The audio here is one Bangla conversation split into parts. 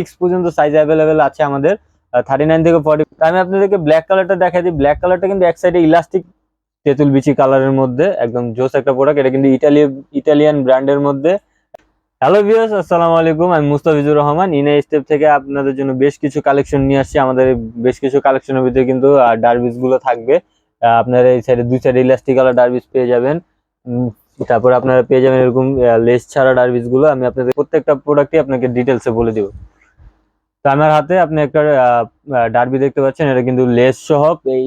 সিক্স পর্যন্ত সাইজ অ্যাভেলেবেল আছে আমাদের থার্টি নাইন থেকে ফর্টি আমি আপনাদেরকে ব্ল্যাক কালারটা দেখাই দিই। ব্ল্যাক কালারটা কিন্তু এক সাইডে ইলাস্টিক তেঁতুল বিচি কালারের মধ্যে, একদম জোস একটা প্রোডাক্ট এটা কিন্তু ইটালি ইটালিয়ান ব্র্যান্ডের মধ্যে। হ্যালো ভিউয়ার্স আসসালামু আলাইকুম, আমি মুস্তাফিজুর রহমান। ইনে স্টেপ থেকে আপনাদের জন্য বেশ কিছু কালেকশন নিয়ে আসছি। আমাদের বেশ কিছু কালেকশনের ভিতরে কিন্তু ডারবিসগুলো থাকবে। আপনারা এই সাইডে দুই সাইডে ইলাস্টিক কালার ডারবিস পেয়ে যাবেন। তারপর আপনারা পেয়ে যাবেন এরকম লেস ছাড়া ডারবিসগুলো। আমি আপনাদের প্রত্যেকটা প্রোডাক্টই আপনাকে ডিটেলসে বলে দিব। তো আমার হাতে আপনি একটা ডারবি দেখতে পাচ্ছেন। এটা কিন্তু লেস সহ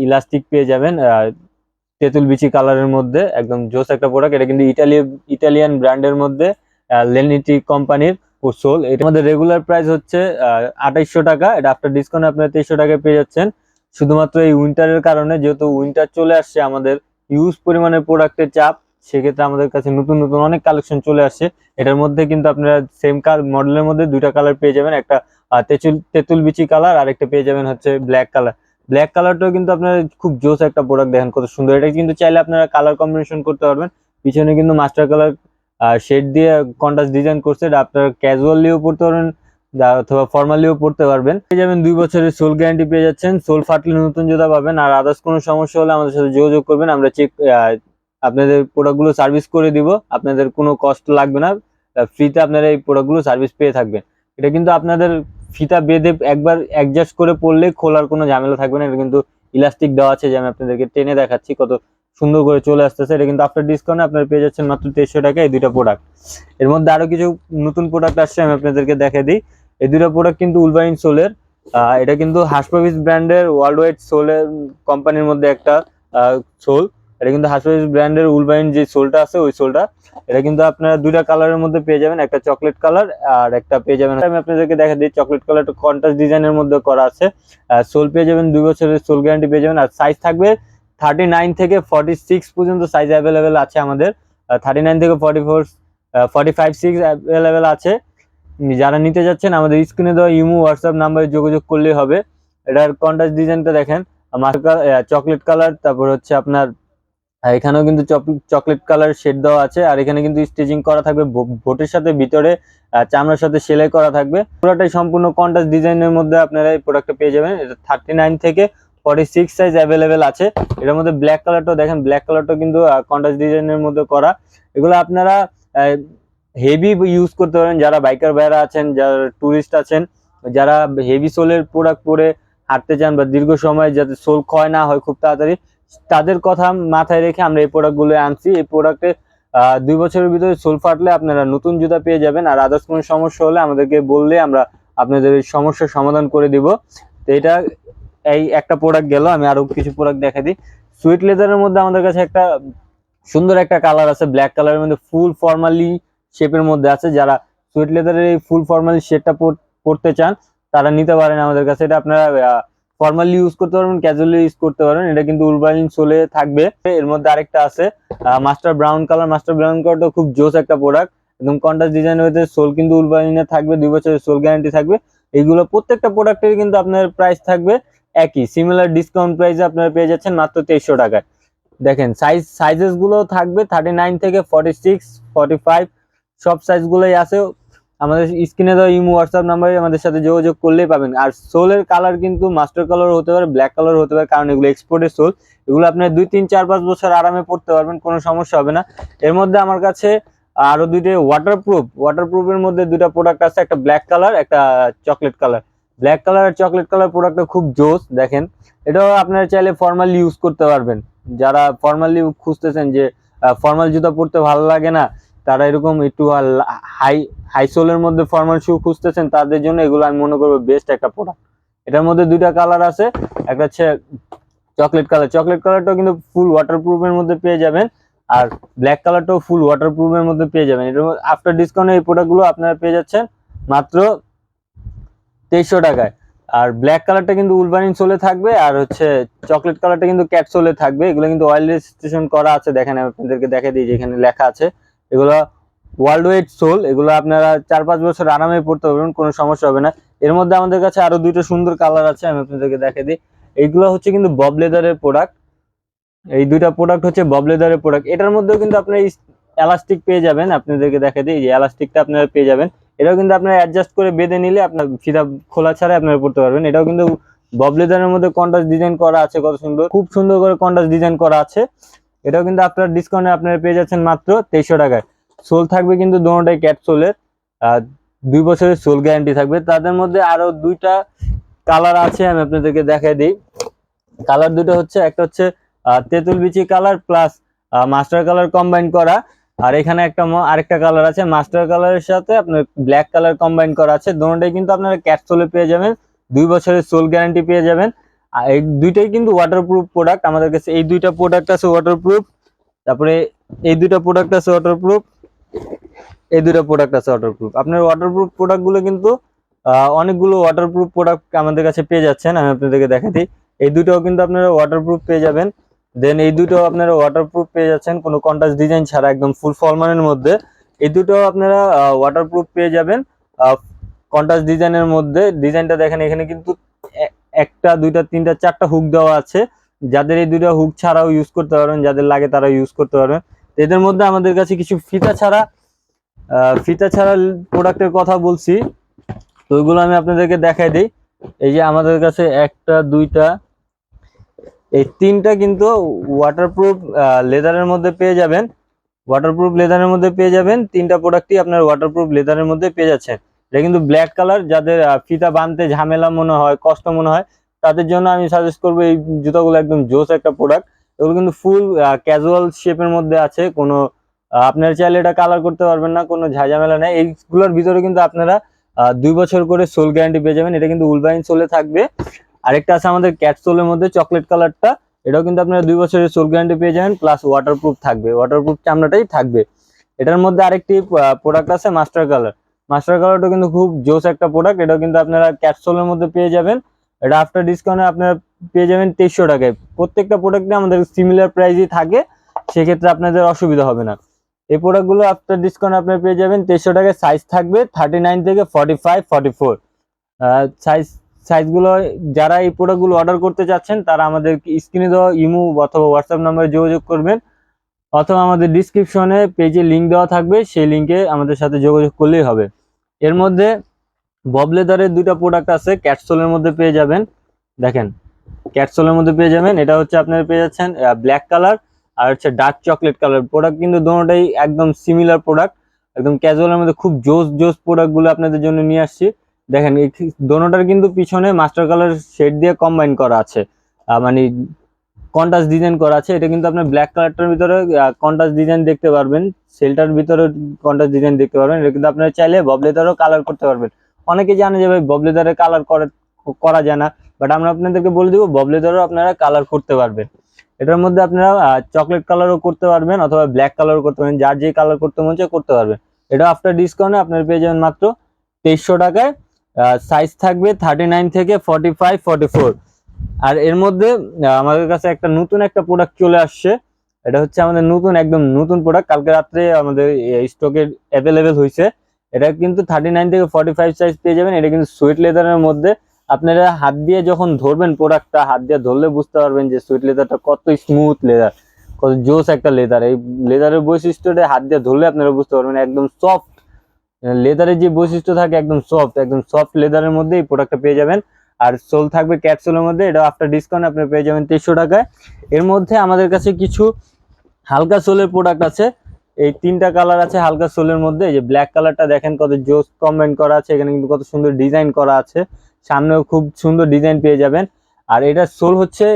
ইলাস্টিক পেয়ে যাবেন। তেঁতুল বিচি কালারের মধ্যে, একদম জোস একটা প্রোডাক্ট এটা কিন্তু ইটালি, ইটালিয়ান ব্র্যান্ডের মধ্যে লেনিটি কোম্পানির সোল। এটা আমাদের রেগুলার প্রাইস হচ্ছে আঠাইশশো টাকা। এটা আফটার ডিসকাউন্ট আপনার তেইশশো টাকায় পেয়ে যাচ্ছেন। শুধুমাত্র এই উইন্টারের কারণে, যেহেতু উইন্টার চলে আসছে, আমাদের ইউজ পরিমাণের প্রোডাক্টের চাপ। সেক্ষেত্রে আমাদের কাছে নতুন নতুন অনেক কালেকশন চলে আসছে। এটার মধ্যে কিন্তু আপনারা সেম কাল মডেলের মধ্যে দুইটা কালার পেয়ে যাবেন। একটা তেঁতুল তেঁতুল বিচি কালার আর একটা পেয়ে যাবেন হচ্ছে ব্ল্যাক কালার ব্ল্যাক কালারটাও কিন্তু আপনারা খুব জোস একটা প্রোডাক্ট দেখেন, কত সুন্দর। এটা কিন্তু চাইলে আপনারা কালার কম্বিনেশন করতে পারবেন। পিছনে কিন্তু মাস্টার কালার শেড দিয়ে কন্ট্রাস্ট ডিজাইন করছে। এটা আপনারা ক্যাজুয়ালিও পড়তে পারবেন অথবা ফর্মালিও পড়তে পারবেন। পেয়ে যাবেন দুই বছরের সোল গ্যারান্টি পেয়ে যাচ্ছেন। সোল ফাটলে নতুন জুতা পাবেন। আর আদার্স কোনো সমস্যা হলে আমাদের সাথে যোগাযোগ করবেন। আমরা চেক আপনাদের প্রোডাক্টগুলো সার্ভিস করে দিব। আপনাদের কোনো কষ্ট লাগবে না। ফ্রিতে আপনারা এই প্রোডাক্টগুলো সার্ভিস পেয়ে থাকবেন। এটা কিন্তু আপনাদের ফিতা বেঁধে একবার অ্যাডজাস্ট করে পড়লে খোলার কোনো ঝামেলা থাকবে না। এটা কিন্তু ইলাস্টিক দেওয়া আছে যে আমি আপনাদেরকে টেনে দেখাচ্ছি কত সুন্দর করে চলে আসতেছে। এটা কিন্তু আফটার ডিসকাউন্টে আপনারা পেয়ে যাচ্ছেন মাত্র তেইশশো টাকা এই দুইটা প্রোডাক্টের মধ্যে আরও কিছু নতুন প্রোডাক্ট আসছে, আমি আপনাদেরকে দেখে দিই। এই দুটো প্রোডাক্ট কিন্তু উলবাইন সোলের এটা কিন্তু হাসপাবিস ব্র্যান্ডের ওয়ার্ল্ড ওয়াইড সোলের কোম্পানির মধ্যে একটা সোল এটা কিন্তু হাসপাবিস ব্র্যান্ডের উলবাইন যে সোলটা আছে, ওই সোলটা, এটা কিন্তু আপনারা দুইটা কালারের মধ্যে পেয়ে যাবেন, একটা চকলেট কালার আর একটা পেয়ে যাবেন আমি আপনাদেরকে দেখা দিই চকলেট কালারটা কন্ট্রাস্ট ডিজাইনের মধ্যে করা আছে। সোল পেয়ে যাবেন, দুই বছরের সোল গ্যারান্টি পেয়ে যাবেন, আর সাইজ থাকবে থার্টি নাইন থেকে ফর্টি সিক্স পর্যন্ত সাইজ অ্যাভেলেবেল আছে আমাদের। থার্টি নাইন থেকে forty four forty five six available আছে। যারা নিতে যাচ্ছেন, আমাদের স্ক্রিনে দেওয়া ইমো হোয়াটসঅ্যাপ নাম্বারে যোগাযোগ করলেই হবে। এটার কন্ট্রাস্ট ডিজাইনটা দেখেন চকলেট কালার তারপর হচ্ছে আপনার আহ, এখানেও কিন্তু চকলেট কালার শেড দেওয়া আছে। আর এখানে কিন্তু স্টিচিং করা থাকবে ভোটের সাথে ভিতরে চামড়ার সাথে সেলাই করা থাকবে। পুরোটাই সম্পূর্ণ কন্ট্রাস্ট ডিজাইনের মধ্যে আপনারা এই প্রোডাক্টটা পেয়ে যাবেন। এটা থার্টি নাইন থেকে ফর্টি সিক্স সাইজ অ্যাভেলেবেল আছে। এটার মধ্যে ব্ল্যাক কালারটাও দেখেন ব্ল্যাক কালারটা কিন্তু কন্ট্রাস্ট ডিজাইনের মধ্যে করা। এগুলো আপনারা হেভি ইউজ করতে পারেন। যারা বাইকার ভাইরা আছেন যারা টুরিস্ট আছেন যারা হেভি সোলের প্রোডাক্ট পরে হাঁটতে চান বা দীর্ঘ সময় যাতে সোল ক্ষয় না হয় খুব তাড়াতাড়ি তাদের কথা মাথায় রেখে আমরা এই প্রোডাক্টগুলো আনছি। এই প্রোডাক্টে দুই বছরের ভিতরে সোল ফাটলে আপনারা নতুন জুতা পেয়ে যাবেন। আর আদার্স কোনো সমস্যা হলে আমাদেরকে বললে আমরা আপনাদের এই সমস্যার সমাধান করে দিব। তো এটা এই একটা প্রোডাক্ট গেল, আমি আরও কিছু প্রোডাক্ট দেখা দিই। সুইট লেদারের মধ্যে আমাদের কাছে একটা সুন্দর একটা কালার আছে ব্ল্যাক কালারের মধ্যে ফুল ফর্মালি শেপের মধ্যে আছে। যারা সুইট লেদারের এই ফুল ফর্মালি শেপটা পড়তে চান, তারা নিতে পারেন আমাদের কাছে। এটা আপনারা ফর্মালি ইউজ করতে পারবেন ক্যাজুয়ালি ইউজ করতে পারবেন। এটা কিন্তু উলবাইন সোলে থাকবে। এর মধ্যে আরেকটা আছে master brown colour master brown কালারটা খুব জোস একটা প্রোডাক্ট একদম কন্ট্রাস্ট ডিজাইন হয়েছে সোল কিন্তু উলবাইনে থাকবে, দুই বছরের সোল গ্যারান্টি থাকবে। এইগুলো প্রত্যেকটা প্রোডাক্টের কিন্তু আপনার প্রাইস থাকবে একই। সিমিলার ডিসকাউন্ট প্রাইসে আপনারা পেয়ে যাচ্ছেন মাত্র তেইশশো টাকায়। দেখেন সাইজ সাইজেসগুলো থাকবে থার্টি নাইন থেকে ফর্টি সিক্স ফর্টি ফাইভ সব সাইজ গুলোই আছে। আমাদের স্ক্রিনে দেওয়া ইমো, হোয়াটসঅ্যাপ নাম্বারে আমাদের সাথে যোগাযোগ করলেই পাবেন। আর সোলের কালার কিন্তু মাস্টার কালার হতে পারে, ব্ল্যাক কালার হতে পারে, কারণ এগুলো এক্সপোর্টের সোল। এগুলো আপনার দুই, তিন, চার, পাঁচ বছর আরামে পড়তে পারবেন, কোনো সমস্যা হবে না। এর মধ্যে আমার কাছে আরও দুইটা ওয়াটারপ্রুফ ওয়াটারপ্রুফের মধ্যে দুইটা প্রোডাক্ট আছে, একটা ব্ল্যাক কালার একটা চকলেট কালার ব্ল্যাক কালার আর চকলেট কালার প্রোডাক্টটা খুব জোস, দেখেন। এটাও আপনারা চাইলে ফর্মালি ইউজ করতে পারবেন। যারা ফর্মালি খুঁজতেছেন যে ফর্মাল জুতা পরতে ভালো লাগে না তারা এরকম একটু হাই হাই সোলের মধ্যে ফর্মাল শু খুঁজতেছেন, তাদের জন্য এগুলো আমি মনে করব বেস্ট একটা প্রোডাক্ট এটার মধ্যে দুইটা কালার আছে, একটা হচ্ছে চকলেট কালার চকলেট কালারটাও কিন্তু ফুল ওয়াটারপ্রুফের মধ্যে পেয়ে যাবেন, আর ব্ল্যাক কালারটাও ফুল ওয়াটারপ্রুফের মধ্যে পেয়ে যাবেন। এটার আফটার ডিসকাউন্টে এই প্রোডাক্টগুলো আপনারা পেয়ে যাচ্ছেন মাত্র তেইশশো টাকায়। আর ব্ল্যাক কালারটা কিন্তু উলবানিন সোলে থাকবে, আর হচ্ছে চকলেট কালারটা কিন্তু ক্যাট সোলে থাকবে। এগুলো কিন্তু অয়েল রেজিস্ট্রেশন করা আছে, দেখেন আমি আপনাদেরকে দেখে দিই যেখানে লেখা আছে। এগুলো ওয়ার্ল্ড ওয়েড সোল এগুলো আপনারা চার পাঁচ বছর আরামে পড়তে পারবেন, কোনো সমস্যা হবে না। এর মধ্যে আমাদের কাছে আরও দুইটা সুন্দর কালার আছে, আমি আপনাদেরকে দেখে দিই। এইগুলো হচ্ছে কিন্তু বব লেদারের প্রোডাক্ট এই দুইটা প্রোডাক্ট হচ্ছে বব লেদারের প্রোডাক্ট এটার মধ্যেও কিন্তু আপনি এলাস্টিক পেয়ে যাবেন, আপনাদেরকে দেখে দিই যে এলাস্টিকটা আপনারা পেয়ে যাবেন। এটাও কিন্তু আপনারা অ্যাডজাস্ট করে বেঁধে নিলে আপনার ফিতা খোলা ছাড়াই আপনারা পড়তে পারবেন। এটাও কিন্তু ববলেদারের মধ্যে কন্ট্রাস্ট ডিজাইন করা আছে, কত সুন্দর। খুব সুন্দর করে কন্ট্রাস্ট ডিজাইন করা আছে। এটাও কিন্তু আপনার ডিসকাউন্টে আপনারা পেয়ে যাচ্ছেন মাত্র তেইশশো টাকায়। সোল থাকবে কিন্তু দোনোটাই ক্যাট সোলের, আর দুই বছরের সোল গ্যারান্টি থাকবে। তাদের মধ্যে আরও দুইটা কালার আছে, আমি আপনাদেরকে দেখাই দিই। কালার দুটো হচ্ছে, একটা হচ্ছে তেঁতুল বিচি colour plus master colour combine করা। আর এখানে একটা আরেকটা কালার আছে মাস্টার কালারের সাথে আপনার ব্ল্যাক কালার কম্বাইন করা আছে। দোনোটাই কিন্তু আপনারা ক্যাটসোলে পেয়ে যাবেন, দুই বছরের সোল গ্যারান্টি পেয়ে যাবেন। আর এই দুইটাই কিন্তু ওয়াটারপ্রুফ প্রোডাক্ট আমাদের কাছে এই দুইটা প্রোডাক্ট আছে ওয়াটারপ্রুফ তারপরে এই দুইটা প্রোডাক্ট আছে ওয়াটারপ্রুফ এই দুইটা প্রোডাক্ট আছে ওয়াটারপ্রুফ আপনার ওয়াটারপ্রুফ প্রোডাক্টগুলো কিন্তু অনেকগুলো ওয়াটারপ্রুফ প্রোডাক্ট আমাদের কাছে পেয়ে যাচ্ছেন, আমি আপনাদেরকে দেখা দিই এই দুটোও কিন্তু আপনারা ওয়াটারপ্রুফ পেয়ে যাবেন। দেন এই দুটো আপনারা ওয়াটারপ্রুফ পেয়ে যাচ্ছেন, কোনো কন্ট্রাস্ট ডিজাইন ছাড়া একদম ফুল ফলমানের মধ্যে। এই দুটো আপনারা ওয়াটারপ্রুফ পেয়ে যাবেন। কন্ট্রাস্ট ডিজাইনের মধ্যে। ডিজাইনটা দেখেন, এখানে কিন্তু একটা, দুইটা, তিনটা, চারটা হুক দেওয়া আছে। যাদের এই দুইটা হুক ছাড়াও ইউজ করতে পারবেন, যাদের লাগে তারা ইউজ করতে পারবেন। এদের মধ্যে আমাদের কাছে কিছু ফিতা ছাড়া ফিতা ছাড়া প্রোডাক্টের কথা বলছি। তো ওইগুলো আমি আপনাদেরকে দেখাই দিই। এই যে আমাদের কাছে একটা, দুইটা, এই তিনটা কিন্তু ওয়াটারপ্রুফ লেদারের মধ্যে পেয়ে যাবেন। ওয়াটারপ্রুফ লেদারের মধ্যে পেয়ে যাবেন। তিনটা প্রোডাক্টই আপনার ওয়াটারপ্রুফ লেদারের মধ্যে পেয়ে যাচ্ছেন। এটা কিন্তু ব্ল্যাক কালার যাদের ফিতা বানতে ঝামেলা মনে হয়, কষ্ট মনে হয়, তাদের জন্য আমি সাজেস্ট করব এই জুতাগুলো একদম জোস একটা প্রোডাক্ট এগুলো কিন্তু ফুল ক্যাজুয়াল শেপের মধ্যে আছে, কোনো আপনারা চাইলে এটা কালার করতে পারবেন না, কোনো ঝাঁঝামেলা নেই। এইগুলোর ভিতরে কিন্তু আপনারা দুই বছর করে সোল গ্যারান্টি পেয়ে যাবেন, এটা কিন্তু উলবাইন সোলে থাকবে। আরেকটা আছে আমাদের ক্যাট সোলের মধ্যে চকলেট কালারটা এটাও কিন্তু আপনারা দুই বছরের সোল গ্যারান্টি পেয়ে যাবেন প্লাস ওয়াটারপ্রুফ থাকবে। ওয়াটারপ্রুফ চামড়াটাই থাকবে। এটার মধ্যে আরেকটি প্রোডাক্ট আছে মাস্টার কালার মাস্টার কালারটা কিন্তু খুব জোস একটা প্রোডাক্ট এটাও কিন্তু আপনারা ক্যাট সোলের মধ্যে পেয়ে যাবেন। এটা আফটার ডিসকাউন্টে আপনারা পেয়ে যাবেন তেইশশো টাকায়। প্রত্যেকটা প্রোডাক্টে আমাদের সিমিলার প্রাইসই থাকে, সেক্ষেত্রে আপনাদের অসুবিধা হবে না। এই প্রোডাক্টগুলো আফটার ডিসকাউন্ট আপনারা পেয়ে যাবেন তেইশশো টাকায়। সাইজ থাকবে থার্টি নাইন থেকে forty five forty four size সাইজগুলো যারা এই প্রোডাক্টগুলো অর্ডার করতে চাচ্ছেন, তারা আমাদের স্ক্রিনে দেওয়া ইমো অথবা হোয়াটসঅ্যাপ নাম্বারে যোগাযোগ করবেন। অথবা আমাদের ডিসক্রিপশনে পেজে লিঙ্ক দেওয়া থাকবে, সেই লিঙ্কে আমাদের সাথে যোগাযোগ করলেই হবে। এর মধ্যে ববলেদারের দুইটা প্রোডাক্ট আছে ক্যাটসোলের মধ্যে পেয়ে যাবেন। দেখেন ক্যাটসোলের মধ্যে পেয়ে যাবেন, এটা হচ্ছে আপনারা পেয়ে যাচ্ছেন ব্ল্যাক কালার আর হচ্ছে ডার্ক চকলেট কালার প্রোডাক্ট কিন্তু দুটোটাই একদম সিমিলার প্রোডাক্ট একদম ক্যাজুয়ালের মধ্যে খুব জোস জোস প্রোডাক্টগুলো আপনাদের জন্য নিয়ে আসছি। দেখেন দোনোটার কিন্তু পিছনে মাস্টার কালার শেড দিয়ে কম্বাইন করা আছে। মানে কন্ট্রাস্ট ডিজাইন করা আছে, এটা কিন্তু আপনার ব্ল্যাক কালারটার ভিতরে কন্ট্রাস্ট ডিজাইন দেখতে পারবেন সেলটার ভিতরে কন্ট্রাস্ট ডিজাইন দেখতে পারবেন, এটা কিন্তু আপনারা চাইলে ববলেদারও কালার করতে পারবেন। অনেকে জানে যে ভাই ববলেদারে কালার করা যায় না বাট আমরা আপনাদেরকে বলে দিব ববলেদারও আপনারা কালার করতে পারবেন। এটার মধ্যে আপনারা চকলেট কালারও করতে পারবেন, অথবা ব্ল্যাক কালারও করতে পারবেন, যার যে কালার করতে মন চায় করতে পারবেন। এটা আফটার ডিসকাউন্টে আপনারা পেয়ে যাবেন মাত্র তেইশশো টাকায় সাইজ থাকবে থার্টি নাইন থেকে ফর্টি ফাইভ ফর্টি ফোর আর এর মধ্যে আমাদের কাছে একটা নতুন একটা প্রোডাক্ট চলে আসছে। এটা হচ্ছে আমাদের নতুন, একদম নতুন প্রোডাক্ট কালকে রাত্রে আমাদের স্টকে অ্যাভেলেবেল হয়েছে এটা কিন্তু থার্টি নাইন থেকে ফর্টি ফাইভ সাইজ পেয়ে যাবেন। এটা কিন্তু সুইট লেদারের মধ্যে। আপনারা হাত দিয়ে যখন ধরবেন প্রোডাক্টটা হাত দিয়ে ধরলে বুঝতে পারবেন যে সুইট লেদারটা কত স্মুথ লেদার কত জোস একটা লেদার এই লেদারের বৈশিষ্ট্যটা হাত দিয়ে ধরলে আপনারা বুঝতে পারবেন একদম সফট লেদারের যে বৈশিষ্ট্য থাকে একদম সফট একদম সফট লেদারের মধ্যে এই প্রোডাক্টটা পেয়ে যাবেন। আর সোল থাকবে ক্যাপসুলের মধ্যে, এটা আফটার ডিসকাউন্ট আপনি পেয়ে যাবেন তেইশশো টাকায়। এর মধ্যে আমাদের কাছে কিছু হালকা সোলের প্রোডাক্ট আছে। এই তিনটা কালার আছে হালকা সোলের মধ্যে যে ব্ল্যাক কালারটা দেখেন কত জোস কমেন্ট করা আছে, এখানে কিন্তু কত সুন্দর ডিজাইন করা আছে। সামনেও খুব সুন্দর ডিজাইন পেয়ে যাবেন। আর এটা সোল হচ্ছে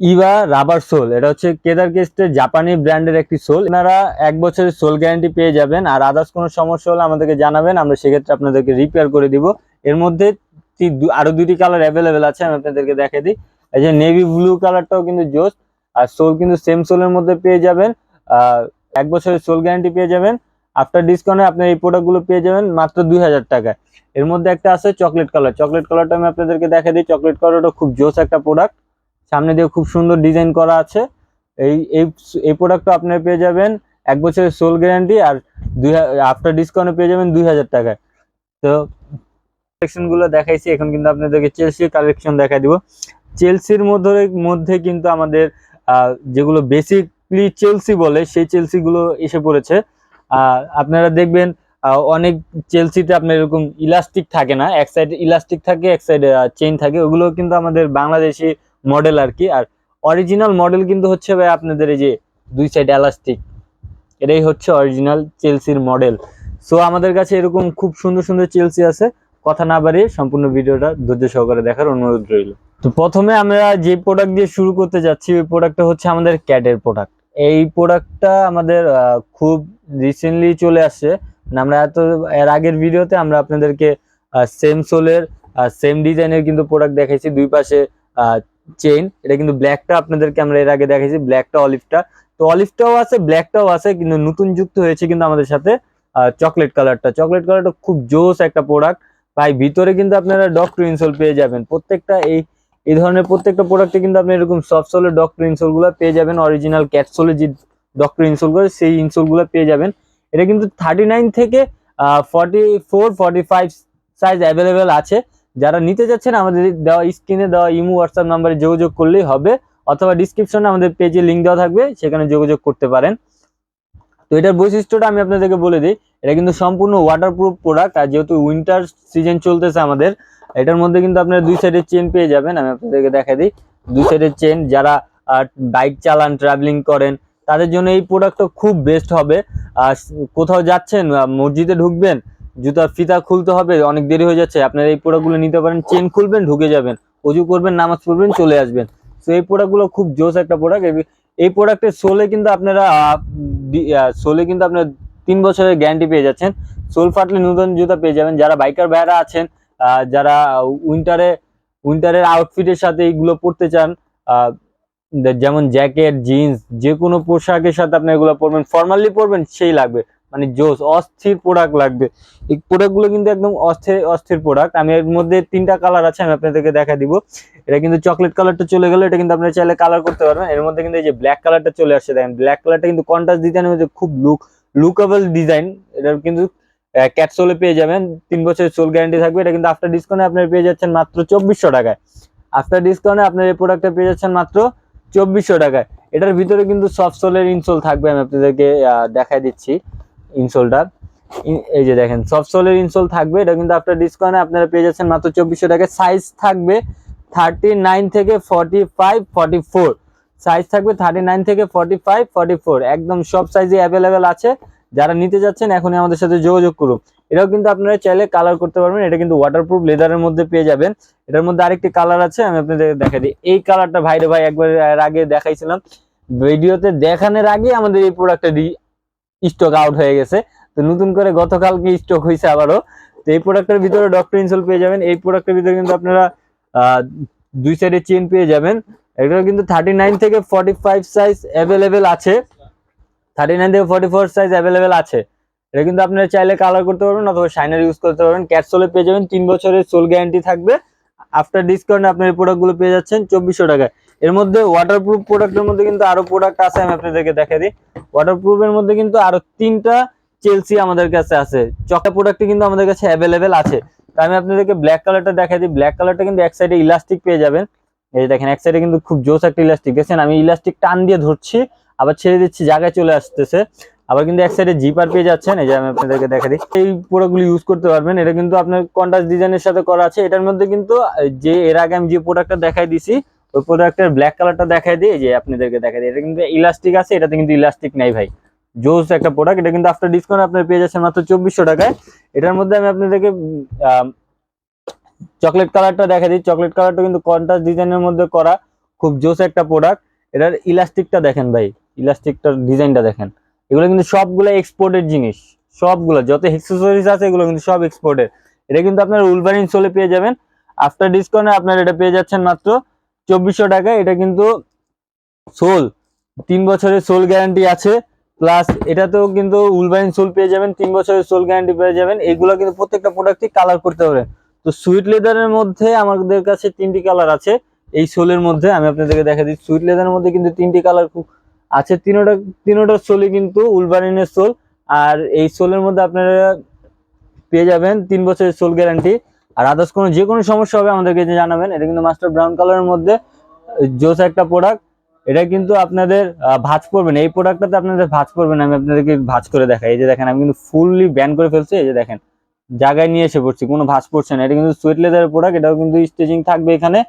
ইভা রাবার সোল এটা হচ্ছে কেদার কেস্টের জাপানি ব্র্যান্ডের একটি সোল আপনারা এক বছরের সোল গ্যারান্টি পেয়ে যাবেন, আর আদার্স কোনো সমস্যা হলে আমাদেরকে জানাবেন, আমরা সেক্ষেত্রে আপনাদেরকে রিপেয়ার করে দিব। এর মধ্যে তি- দু- আরও দুটি কালার অ্যাভেলেবেল আছে, আমি আপনাদেরকে দেখে দিই। এই যে নেভি ব্লু কালারটাও কিন্তু জোস, আর সোল কিন্তু সেম সোলের মধ্যে পেয়ে যাবেন। এক বছরের সোল গ্যারান্টি পেয়ে যাবেন। আফটার ডিসকাউন্টে আপনার এই প্রোডাক্টগুলো পেয়ে যাবেন মাত্র দুই হাজার টাকায়। এর মধ্যে একটা আছে চকলেট কালার চকলেট কালারটা আমি আপনাদেরকে দেখে দিই। চকলেট কালারটা খুব জোস একটা প্রোডাক্ট সামনে দিয়ে খুব সুন্দর ডিজাইন করা আছে। এই এই এই প্রোডাক্টটা আপনারা পেয়ে যাবেন এক বছরের সোল গ্যারান্টি আর দুই হাজার আফটার ডিসকাউন্টে পেয়ে যাবেন দুই হাজার টাকায়। তো কালেকশনগুলো দেখাইছি, এখন কিন্তু আপনাদেরকে চেলসির কালেকশন দেখাই দিব। চেলসির মধ্যে মধ্যে কিন্তু আমাদের যেগুলো বেসিকলি চেলসি বলে, সেই চেলসি গুলো এসে পড়েছে। আপনারা দেখবেন অনেক চেলসিতে আপনার এরকম ইলাস্টিক থাকে না। এক সাইডে ইলাস্টিক থাকে, এক সাইডে চেইন থাকে। ওগুলো কিন্তু আমাদের বাংলাদেশি মডেল আর কি। আর অরিজিনাল মডেল কিন্তু হচ্ছে ভাই আপনাদের এই যে, দুই সাইড এলাস্টিক এটাই হচ্ছে অরিজিনাল চেলসির মডেল সো আমাদের কাছে এরকম খুব সুন্দর সুন্দর চেলসি আছে। কথা না বাড়িয়ে সম্পূর্ণ ভিডিওটা ধৈর্য সহকারে দেখার অনুরোধ রইল। তো প্রথমে আমরা যে প্রোডাক্ট দিয়ে শুরু করতে যাচ্ছি, ওই প্রোডাক্টটা হচ্ছে আমাদের ক্যাটের প্রোডাক্ট এই প্রোডাক্টটা আমাদের খুব রিসেন্টলি চলে আসছে। মানে আমরা এত, এর আগের ভিডিওতে আমরা আপনাদেরকে সেম সোলের সেম ডিজাইনের কিন্তু প্রোডাক্ট দেখাইছি দুই পাশে চেইন এটা কিন্তু ব্ল্যাকটা আপনাদেরকে আমরা এর আগে দেখাইছি ব্ল্যাকটা অলিভটা তো অলিভটাও আছে ব্ল্যাকটাও আছে, কিন্তু নতুন যুক্ত হয়েছে কিন্তু আমাদের সাথে চকলেট কালারটা চকলেট কালারটা খুব জোস একটা প্রোডাক্ট ভাই, ভিতরে কিন্তু আপনারা ডক্টর ইনসোল পেয়ে যাবেন। প্রত্যেকটা এই এই ধরনের প্রত্যেকটা প্রোডাক্টে কিন্তু আপনি এরকম সফট ডক্টর ইনসোলগুলো পেয়ে যাবেন। অরিজিনাল ক্যাট সোলের যে ডক্টর ইনসোলগুলো, সেই ইনসোলগুলো পেয়ে যাবেন। এটা কিন্তু থার্টি নাইন থেকে forty four forty five size available আছে। যারা নিতে যাচ্ছেন, আমাদের দেওয়া স্ক্রিনে দেওয়া ইমো হোয়াটসঅ্যাপ নাম্বারে যোগাযোগ করলেই হবে। অথবা ডিসক্রিপশনে আমাদের পেজে লিঙ্ক দেওয়া থাকবে, সেখানে যোগাযোগ করতে পারেন। তো এটার বৈশিষ্ট্যটা আমি আপনাদেরকে বলে দিই, এটা কিন্তু সম্পূর্ণ ওয়াটারপ্রুফ প্রোডাক্ট আর যেহেতু উইন্টার সিজন চলতেছে আমাদের, এটার মধ্যে কিন্তু আপনারা দুই সাইডের চেন পেয়ে যাবেন, আমি আপনাদেরকে দেখা দিই। দুই সাইডের চেন যারা বাইক চালান ট্রাভেলিং করেন, তাদের জন্য এই প্রোডাক্টটা খুব বেস্ট হবে। আর কোথাও যাচ্ছেন মসজিদে ঢুকবেন জুতার ফিতা খুলতে হবে, অনেক দেরি হয়ে যাচ্ছে, আপনারা এই প্রোডাক্টগুলো নিতে পারেন চেন খুলবেন, ঢুকে যাবেন, অজু করবেন, নামাজ পড়বেন, চলে আসবেন। তো এই প্রোডাক্টগুলো খুব জোস একটা প্রোডাক্ট এই প্রোডাক্টের সোলে কিন্তু আপনারা সোলে কিন্তু আপনার তিন বছরের গ্যারান্টি পেয়ে যাচ্ছেন। সোল ফাটলে নতুন জুতা পেয়ে যাবেন। যারা বাইকার ভাইরা আছেন যারা উইন্টারে উইন্টারের আউটফিটের সাথে এইগুলো পরতে চান যেমন জ্যাকেট জিন্স যে কোনো পোশাকের সাথে আপনি এগুলো পরবেন। ফর্মালি পরবেন, সেই লাগবে। মানে জোস অস্থির প্রোডাক্ট লাগবে। এই প্রোডাক্টগুলো কিন্তু একদম অস্থির অস্থির প্রোডাক্ট আমি এর মধ্যে তিনটা কালার আছে, আমি আপনাদেরকে দেখা দিব। এটা কিন্তু চকলেট কালারটা চলে গেল, এটা কিন্তু আপনারা চাইলে কালার করতে পারবেন। এর মধ্যে কিন্তু এই যে ব্ল্যাক কালারটা চলে আসছে, দেখেন। ব্ল্যাক কালারটা কিন্তু কন্ট্রাস্ট ডিজাইনের মধ্যে খুব লুক লুকেবল ডিজাইন এটা কিন্তু ক্যাটসোলে পেয়ে যাবেন। তিন বছরের সোল গ্যারান্টি থাকবে। এটা কিন্তু আফটার ডিসকাউন্টে আপনারা পেয়ে যাচ্ছেন মাত্র চব্বিশশো টাকায়। আফটার ডিসকাউন্টে আপনার এই প্রোডাক্টটা পেয়ে যাচ্ছেন মাত্র চব্বিশশো টাকায়। এটার ভিতরে কিন্তু সফট সোলের ইনসোল থাকবে, আমি আপনাদেরকে দেখাই দিচ্ছি। ইনসোলটা ইন- এই যে দেখেন, সফট সোলের ইনসোল থাকবে, এটা কিন্তু আফটার ডিসকাউন্টে আপনারা পেয়ে যাচ্ছেন মাত্র চব্বিশশো টাকায় সাইজ থাকবে থার্টি নাইন থেকে forty five forty four size থাকবে থার্টি নাইন থেকে ফর্টি ফাইভ ফর্টি ফোর একদম সব সাইজে অ্যাভেলেবেল আছে। যারা নিতে যাচ্ছেন, এখনই আমাদের সাথে যোগাযোগ করুন। এটাও কিন্তু আপনারা চাইলে কালার করতে পারবেন। এটা কিন্তু ওয়াটারপ্রুফ লেদারের মধ্যে পেয়ে যাবেন। এটার মধ্যে আরেকটি কালার আছে, আমি আপনাদের দেখা দিই। এই কালারটা ভাইরে ভাই, একবার আগে দেখাইছিলাম। ভিডিওতে দেখানোর আগে আমাদের এই প্রোডাক্টটা স্টক আউট হয়ে গেছে। তো নতুন করে গতকালকে স্টক হয়েছে আবারও। তো এই প্রোডাক্টের ভিতরে ডক্টর ইনসোল পেয়ে যাবেন। এই প্রোডাক্টের ভিতরে কিন্তু আপনারা দুই সাইডে চেন পেয়ে যাবেন। এটা কিন্তু থার্টি নাইন থেকে ফর্টি ফাইভ সাইজ অ্যাভেলেবেল আছে। থার্টি নাইন থেকে ফর্টি ফোর সাইজ অ্যাভেলেবেল আছে। এটা কিন্তু আপনারা চাইলে কালার করতে পারবেন অথবা শাইনার ইউজ করতে পারবেন। ক্যাটসোলে পেয়ে যাবেন। তিন বছরের সোল গ্যারান্টি থাকবে। আফটার ডিসকাউন্ট আপনার এই প্রোডাক্টগুলো পেয়ে যাচ্ছেন। চব্বিশশো টাকায়। এর মধ্যে ওয়াটারপ্রুফ প্রোডাক্টের মধ্যে কিন্তু আরও প্রোডাক্ট আছে, আমি আপনাদেরকে দেখা দিই। ওয়াটারপ্রুফের মধ্যে কিন্তু আরও তিনটা চেলসি আমাদের কাছে আছে। চকটা প্রোডাক্টটি কিন্তু আমাদের কাছে অ্যাভেলেবেল আছে। তো আমি আপনাদেরকে ব্ল্যাক কালারটা দেখা দিই। ব্ল্যাক কালারটা কিন্তু এক সাইডে ইলাস্টিক পেয়ে যাবেন। এই দেখেন, এক সাইডে কিন্তু খুব জোস একটা ইলাস্টিক দেখছেন, আমি ইলাস্টিক টান দিয়ে ধরছি, আবার ছেড়ে দিচ্ছি, জায়গায় চলে আসতেছে। আবার কিন্তু এক সাইডে জিপার পেয়ে যাচ্ছেন। এই যে আমি আপনাদেরকে দেখা দিই। এই প্রোডাক্টগুলো ইউজ করতে পারবেন। এটা কিন্তু আপনার কন্ট্রাস্ট ডিজাইনের সাথে করা আছে। এটার মধ্যে কিন্তু যে এর আগে আমি যে প্রোডাক্টটা দেখাই দিছি ওই প্রোডাক্টের ব্ল্যাক কালারটা দেখাই দিই, যে আপনাদেরকে দেখাই দিই। এটা কিন্তু ইলাস্টিক আছে, এটাতে কিন্তু ইলাস্টিক নাই ভাই। জোস একটা প্রোডাক্ট এটা কিন্তু আফটার ডিসকাউন্ট আপনার পেয়ে যাচ্ছেন মাত্র চব্বিশশো টাকায়। এটার মধ্যে আমি আপনাদেরকে চকলেট কালারটা দেখা দিই। চকলেট কালারটা কিন্তু কন্ট্রাস্ট ডিজাইনের মধ্যে করা, খুব জোস একটা প্রোডাক্ট এটার ইলাস্টিকটা দেখেন ভাই ইলাস্টিকটার ডিজাইনটা দেখেন। এগুলো কিন্তু সবগুলো এক্সপোর্টের জিনিস, সবগুলো, যত অ্যাক্সেসরিজ আছে, এগুলো কিন্তু সব এক্সপোর্টের এটা কিন্তু আপনার উলবারিন সোলে পেয়ে যাবেন। আফটার ডিসকাউন্টে আপনার এটা পেয়ে যাচ্ছেন মাত্র চব্বিশশো টাকায় এটা কিন্তু সোল। তিন বছরের সোল গ্যারান্টি আছে। প্লাস এটাতেও কিন্তু উলবাইন সোল পেয়ে যাবেন, তিন বছরের সোল গ্যারান্টি পেয়ে যাবেন। এগুলো কিন্তু প্রত্যেকটা প্রোডাক্টই কালার করতে পারবেন তো সুইট লেদারের মধ্যে আমাদের কাছে তিনটি কালার আছে। এই সোলের মধ্যে আমি আপনাদেরকে দেখা দিই সুইট লেদারের মধ্যে কিন্তু তিনটি কালার খুব আছে। তিনোটা তিনোটার সোলই কিন্তু উলবারিনের সোল। আর এই সোলের মধ্যে আপনারা পেয়ে যাবেন তিন বছরের সোল গ্যারান্টি আর আদার্স কোনো যে কোনো সমস্যা হবে আমাদেরকে জানাবেন। এটা কিন্তু মাস্টার ব্রাউন কালারের মধ্যে জোস একটা প্রোডাক্ট এটা কিন্তু আপনাদের ভাঁজ পড়বে না এই প্রোডাক্টটাতে আপনাদের ভাঁজ পড়বে না আমি আপনাদেরকে ভাঁজ করে দেখাই। এই যে দেখেন, আমি কিন্তু ফুললি ব্যান করে ফেলছি। এই যে দেখেন, জায়গায় নিয়ে এসে পড়ছি। কোনো ভাঁজ পড়ছে না। এটা কিন্তু সুইট লেদারের প্রোডাক্ট এটাও কিন্তু স্টেজিং থাকবে এখানে।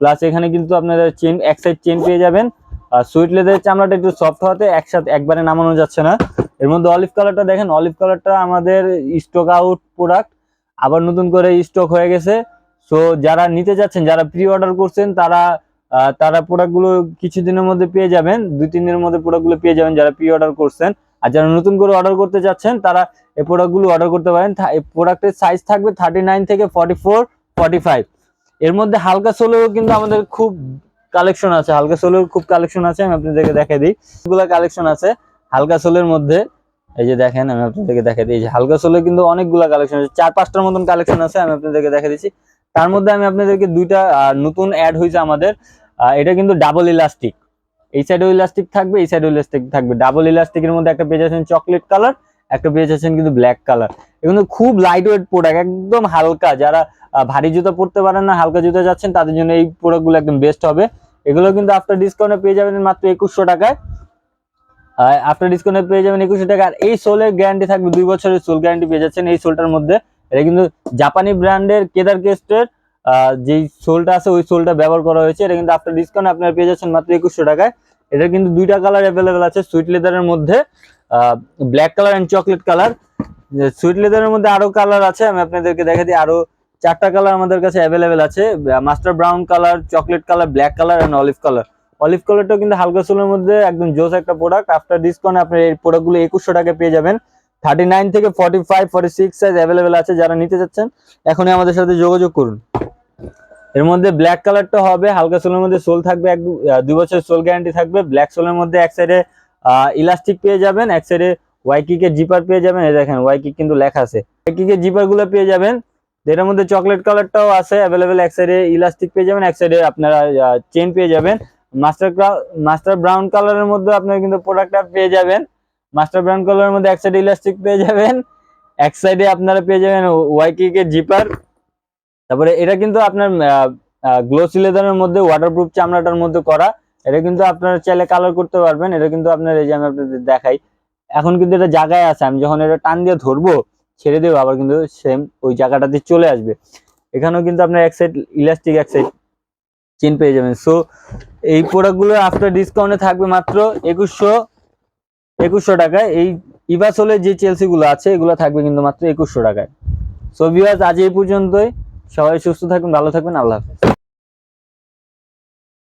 প্লাস এখানে কিন্তু আপনারা চেন এক সাইড চেন পেয়ে যাবেন। আর সুইট লেদারের চামড়াটা একটু সফট হওয়াতে একসাথে একবারে নামানো যাচ্ছে না। এর মধ্যে অলিভ কালারটা দেখেন। অলিভ কালারটা আমাদের স্টক আউট প্রোডাক্ট আবার নতুন করে স্টক হয়ে গেছে। সো যারা নিতে যাচ্ছেন, যারা প্রি অর্ডার করছেন, তারা তারা প্রোডাক্টগুলো কিছুদিনের মধ্যে পেয়ে যাবেন। দুই, তিন দিনের মধ্যে প্রোডাক্টগুলো পেয়ে যাবেন যারা প্রি অর্ডার করছেন। আর যারা নতুন করে অর্ডার করতে যাচ্ছেন, তারা এই প্রোডাক্টগুলো অর্ডার করতে পারেন। এই প্রোডাক্টের সাইজ থাকবে থার্টি নাইন থেকে ফর্টি ফোর ফর্টি ফাইভ এর মধ্যে হালকা সোলেও কিন্তু আমাদের খুব কালেকশন আছে। হালকা সোলের খুব কালেকশন আছে, আমি আপনাদেরকে দেখাই দিই। কালেকশন আছে হালকা সোলের মধ্যে। এই যে দেখেন, আমি আপনাদেরকে দেখাই দিই। হালকা সোলের কিন্তু অনেকগুলো কালেকশন আছে। চার, পাঁচটার মতন কালেকশন আছে, আমি আপনাদেরকে দেখা দিচ্ছি। তার মধ্যে আমি আপনাদেরকে দুইটা নতুন অ্যাড হয়েছে আমাদের। এটা কিন্তু ডাবল ইলাস্টিক এই সাইডেও ইলাস্টিক থাকবে, এই সাইডেও ইলাস্টিক থাকবে। ডাবল ইলাস্টিকের মধ্যে একটা পেয়ে যাচ্ছেন চকলেট কালার একটা পেয়ে যাচ্ছেন কিন্তু ব্ল্যাক কালার এগুলো খুব লাইট ওয়েট প্রোডাক্ট একদম হালকা। যারা ভারী জুতো পরতে পারেন না, হালকা জুতো যাচ্ছেন, তাদের জন্য এই প্রোডাক্টগুলো একদম বেস্ট হবে। এগুলো কিন্তু আফটার ডিসকাউন্টে পেয়ে যাবেন মাত্র একুশশো টাকায়। আফটার ডিসকাউন্টে পেয়ে যাবেন একুশশো টাকা। আর এই সোলের গ্যারান্টি থাকবে, দুই বছরের সোল গ্যারান্টি পেয়ে যাচ্ছেন এই সোলটার মধ্যে। এটা কিন্তু জাপানি ব্র্যান্ডের কেদার কেস্টের যেই সোলটা আছে, ওই সোলটা ব্যবহার করা হয়েছে। এটা কিন্তু আফটার ডিসকাউন্ট আপনারা পেয়ে যাচ্ছেন মাত্র একুশশো টাকায়। এটা কিন্তু দুইটা কালার অ্যাভেলেবেল আছে সুইট লেদারের মধ্যে black colour and chocolate colour suede লেদারের মধ্যে আরও কালার আছে, আমি আপনাদেরকে দেখা দিই। আরও চারটা কালার আমাদের কাছে অ্যাভেলেবেল আছে master brown colour chocolate colour black colour and olive colour olive কালারটাও কিন্তু হালকা সোলের মধ্যে একদম জোস একটা প্রোডাক্ট আফটার ডিসকাউন্ট আপনি এই প্রোডাক্টগুলো একুশশো টাকা পেয়ে যাবেন। থার্টি নাইন থেকে forty five forty six size available আছে যারা নিতে চাচ্ছেন, এখনই আমাদের সাথে যোগাযোগ করুন। এর মধ্যে ব্ল্যাক কালারটা হবে, হালকা সোলের মধ্যে সোল থাকবে, এক দুই বছর সোল গ্যারান্টি থাকবে। ব্ল্যাক সোলের মধ্যে এক সাইডে ইলাস্টিক পেয়ে যাবেন, এক সাইডে ওয়াইকিকের জিপার পেয়ে যাবেন। এই দেখেন ওয়াইকিক কিন্তু লেখা আছে। ওয়াইকিকের জিপারগুলো পেয়ে যাবেন। এটার মধ্যে চকলেট কালারটাও আছে অ্যাভেলেবেল এক সাইডে ইলাস্টিক পেয়ে যাবেন, এক সাইডে আপনারা চেন পেয়ে যাবেন। মাস্টার মাস্টার ব্রাউন কালারের মধ্যে আপনারা কিন্তু প্রোডাক্টটা পেয়ে যাবেন। মাস্টার ব্রাউন কালারের মধ্যে এক সাইডে ইলাস্টিক পেয়ে যাবেন, এক সাইডে আপনারা পেয়ে যাবেন ওয়াইকিকের জিপার তারপরে এটা কিন্তু আপনার গ্লোসি লেদারের মধ্যে ওয়াটারপ্রুফ চামড়াটার মধ্যে করা। এটা কিন্তু আপনারা চাইলে কালার করতে পারবেন, এটা কিন্তু আপনার এই যে আমি আপনাদের দেখাই। এখন কিন্তু এটা জায়গায় আছে, আমি যখন এটা টান দিয়ে ধরবো, ছেড়ে দেবো, আবার কিন্তু সেম ওই জায়গাটাতে চলে আসবে। এখানেও কিন্তু আপনার এক সাইড ইলাস্টিক এক সাইড চেন পেয়ে যাবেন। সো এই প্রোডাক্টগুলো আফটার ডিসকাউন্টে থাকবে মাত্র একুশশো একুশশো টাকায়। এই ইভাসোলের যে চেলসিগুলো আছে, এগুলো থাকবে কিন্তু মাত্র একুশশো টাকায়। সো বিভাস আজ এই পর্যন্তই। সবাই সুস্থ থাকবেন ভালো থাকবেন আল্লাহ হাফেজ।